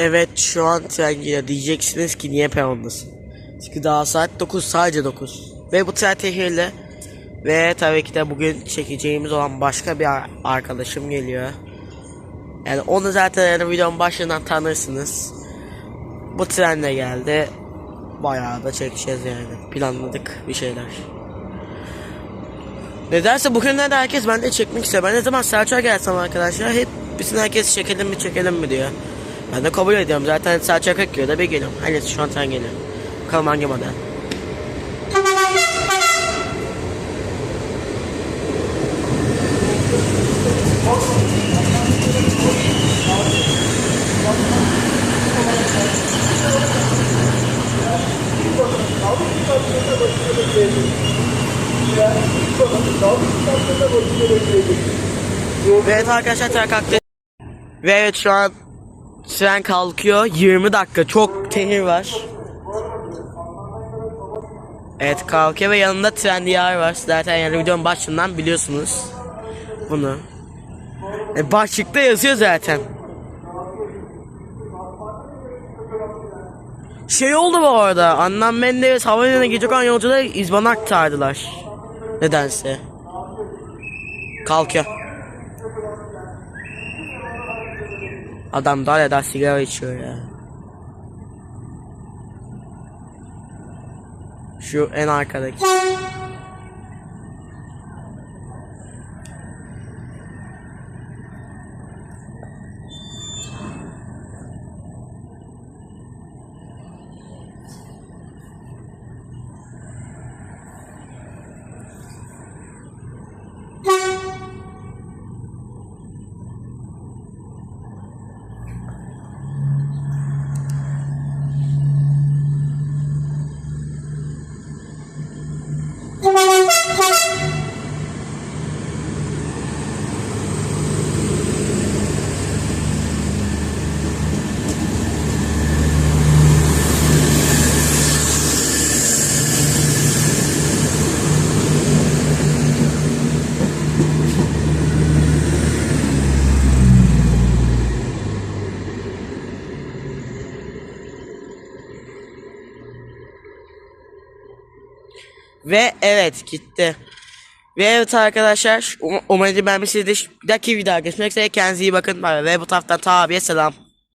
Evet şu an tren geliyor. Diyeceksiniz ki niye perondasın? Çünkü daha saat 9 sadece 9. Ve bu tren tehirli. Ve tabii ki de bugün çekeceğimiz olan başka bir ar- arkadaşım geliyor. Yani onu zaten yani videonun başından tanırsınız. Bu trenle geldi. Bayağı da çekeceğiz yani. Planladık bir şeyler. Nedense bugün de herkes bende çekmek istiyor. Ben ne zaman Selçuk'a gelsem arkadaşlar hep bütün herkes çekelim mi çekelim mi diyor. Ben de kabul ediyorum. Zaten Selçuk'a 40 kilo da bir geliyorum. Hayır şu an tren geliyor. Bakalım hangi model. Evet arkadaşlar tren kalktı. Ve evet şu an tren kalkıyor. 20 dakika. Çok tehir var. Evet kalkıyor ve yanında tren diyar var. Zaten yani videonun başından biliyorsunuz. Bunu. E, başlıkta yazıyor zaten. Şey oldu bu arada. Anlam Menderes havalimanına gidecek olan yolculara izbana aktardılar. Nedense. Kalkıyor. Adam daha da sigara içiyor ya. Şu en arkadaki. Ve evet gitti. Ve evet arkadaşlar um umarım beğenmişsinizdir. Bir dahaki video görüşmek üzere kendinize iyi bakın. Bay. Ve bu taraftan ta abiye selam.